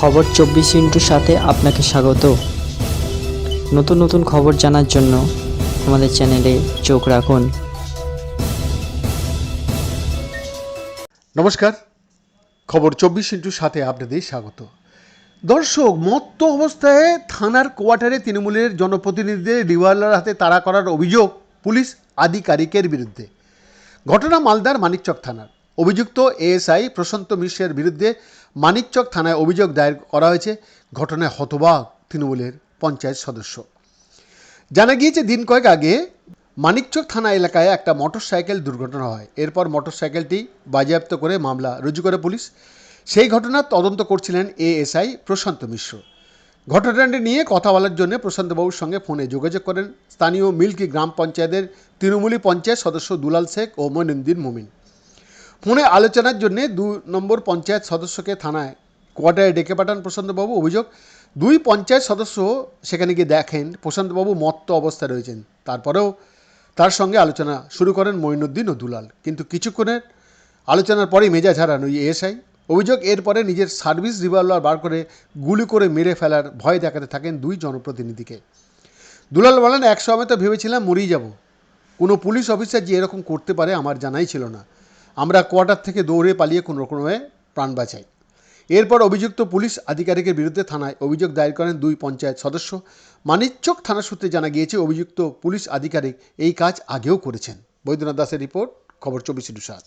খবর চব্বিশ ইন্টুর সাথে আপনাকে স্বাগত। নতুন নতুন খবর জানার জন্য আমাদের চ্যানেলে চোখ রাখুন। নমস্কার। খবর চব্বিশ ইন্টুর সাথে আপনাদের স্বাগত। দর্শক, মত্ত অবস্থায় থানার কোয়ার্টারে তৃণমূলের জনপ্রতিনিধিদের রিভলভার হাতে তাড়া করার অভিযোগ পুলিশ আধিকারিকের বিরুদ্ধে। ঘটনা মালদার মানিকচক থানার। অভিযুক্ত এএসআই প্রশান্ত মিশ্রের বিরুদ্ধে মানিকচক থানায় অভিযোগ দায়ের করা হয়েছে। ঘটনায় হতবাক তৃণমূলের পঞ্চায়েত সদস্য। জানা গিয়েছে, দিন কয়েক আগে মানিকচক থানা এলাকায় একটা মোটরসাইকেল দুর্ঘটনা হয়। এরপর মোটরসাইকেলটি বাজেয়াপ্ত করে মামলা রুজু করে পুলিশ। সেই ঘটনার তদন্ত করছিলেন এএসআই প্রশান্ত মিশ্র। ঘটনাটি নিয়ে কথা বলার জন্য প্রশান্তবাবুর সঙ্গে ফোনে যোগাযোগ করেন স্থানীয় মিল্কি গ্রাম পঞ্চায়েতের তৃণমূলী পঞ্চায়েত সদস্য দুলাল শেখ ও মইনুদ্দিন মুমিন। ফোনে আলোচনার জন্য দু নম্বর পঞ্চায়েত সদস্যকে থানায় কোয়ার্টারে ডেকে পাঠান প্রশান্তবাবু। অভিযোগ, দুই পঞ্চায়েত সদস্য সেখানে গিয়ে দেখেন প্রশান্তবাবু মত্ত অবস্থায় রয়েছেন। তারপরেও তার সঙ্গে আলোচনা শুরু করেন মঈনুদ্দিন ও দুলাল। কিন্তু কিছুক্ষণের আলোচনার পরেই মেজাজ হারান ওই এসআই অভিযোগ, এরপরে নিজের সার্ভিস রিভলভার বার করে গুলি করে মেরে ফেলার ভয় দেখাতে থাকেন দুই জনপ্রতিনিধিকে। দুলাল বলেন, এক সময় তো ভেবেছিলাম মরেই যাব। কোনো পুলিশ অফিসার যে এরকম করতে পারে আমার জানাই ছিল না। আমরা কোয়ার্টার থেকে দৌড়ে পালিয়ে কোনো রকমে প্রাণ বাঁচাই। এরপর অভিযুক্ত পুলিশ আধিকারিকের বিরুদ্ধে থানায় অভিযোগ দায়ের করেন দুই পঞ্চায়েত সদস্য। মানিকচক থানা সূত্রে জানা গিয়েছে, অভিযুক্ত পুলিশ আধিকারিক এই কাজ আগেও করেছেন। বৈদ্যনাথ দাসের রিপোর্ট, খবর চব্বিশ সাত